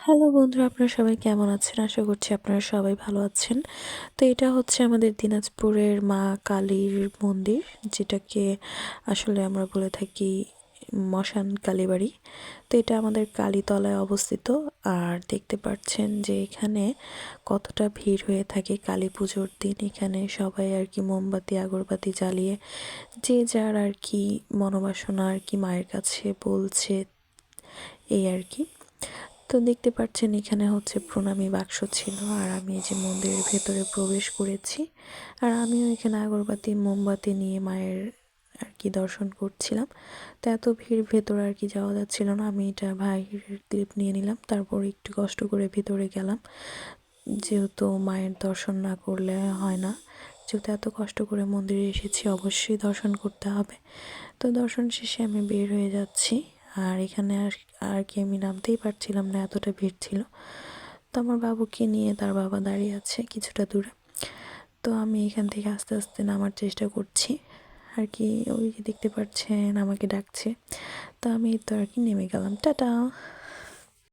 Hello বন্ধুরা, আপনারা সবাই কেমন আছেন? আশা করছি আপনারা সবাই ভালো আছেন। তো এটা হচ্ছে আমাদের দিনাজপুরের মা কালীর মন্দির, যেটাকে আসলে আমরা বলে থাকি মশান কালীবাড়ি। তো এটা আমাদের কালীতলায় অবস্থিত। আর দেখতে পাচ্ছেন যে এখানে কতটা ভিড় হয়ে থাকে কালী পুজোর দিন। এখানে সবাই আর কি মোমবাতি, আগরবাতি জ্বালিয়ে যে যার আর কি মনোবাসনা আর কি মায়ের কাছে বলছে, এই আর কি। তো দেখতে পাচ্ছেন এখানে হচ্ছে প্রণামী বাক্স ছিল, আর আমি এই যে মন্দিরের ভেতরে প্রবেশ করেছি, আর আমিও এখানে আগরবাতি, মোমবাতি নিয়ে মায়ের আর কি দর্শন করছিলাম। তো এত ভিড় ভেতরে আর কি যাওয়া যাচ্ছিল না, আমি এটা ভাইয়ের ক্লিপ নিয়ে নিলাম, তারপর একটু কষ্ট করে ভিতরে গেলাম। যেহেতু মায়ের দর্শন না করলে হয় না, যেহেতু এত কষ্ট করে মন্দিরে এসেছি, অবশ্যই দর্শন করতে হবে। তো দর্শন শেষে আমি বের হয়ে যাচ্ছি। আর এখানে আর আর কি আমি নামতেই পারছিলাম না, এতটা ভিড় ছিল। তো আমার বাবুকে নিয়ে তার বাবা দাঁড়িয়ে আছে কিছুটা দূরে। তো আমি এখান থেকে আস্তে আস্তে নামার চেষ্টা করছি। আর কি ওই দেখতে পাচ্ছেন, আমাকে ডাকছে। তো আমি তো আর কি নেমে গেলাম। টাটা!